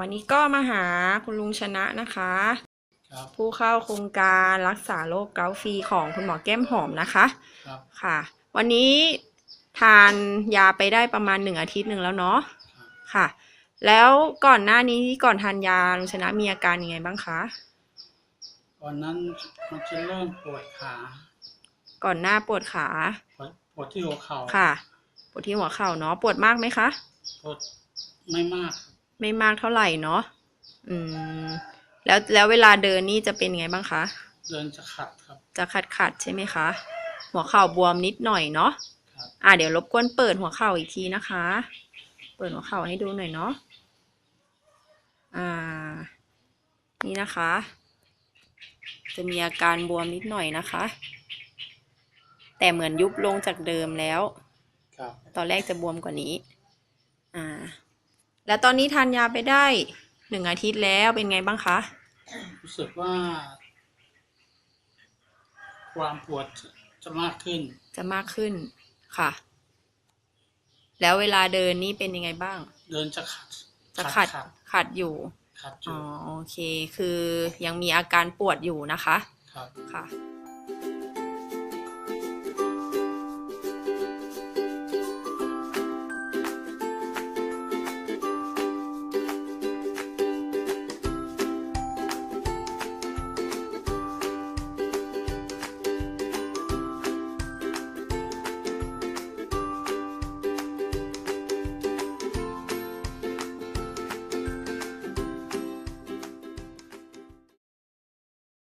วันนี้ก็มาหาคุณลุงชนะนะคะครับผู้เข้าโครงการรักษาโรคเกาต์ฟรีของคุณหมอแก้มหอมนะคะครับค่ะ วันนี้ทานยาไปได้ประมาณหนึ่งอาทิตย์หนึ่งแล้วเนาะครับค่ะ แล้วก่อนหน้านี้ก่อนทานยาลุงชนะมีอาการยังไงบ้างคะก่อนนั้นมันจะเริ่มปวดขาก่อนหน้าปวดขาปวดปวดที่หัวเข่าค่ะ ปวดที่หัวเข่าเนาะปวดมากไหมคะปวดไม่มากครับ ไม่มากเท่าไหร่เนาะอืม แล้วแล้วเวลาเดินนี่จะเป็นไงบ้างคะ เดินจะขัดครับ จะขัดขัดๆใช่ไหมคะ หัวเข่าบวมนิดหน่อยเนาะครับ อ่าเดี๋ยวรบกวนเปิดหัวเข่าอีกทีนะคะ เปิดหัวเข่าให้ดูหน่อยเนาะอ่า นี่นะคะ จะมีอาการบวมนิดหน่อยนะคะ แต่เหมือนยุบลงจากเดิมแล้ว ครับ ตอนแรกจะบวมกว่านี้ อ่า แล้วตอนนี้ทานยาไปได้หนึ่งอาทิตย์แล้วเป็นไงบ้างคะ รู้สึกว่า ความปวดจะจะมากขึ้น จะมากขึ้นค่ะ แล้วเวลาเดินนี่เป็นยังไงบ้าง เดินจะขัด จะขัดขัดขัดอยู่ขัดออ๋ยู่อโอเค คือยังมีอาการปวดอยู่นะคะ ครับค่ะ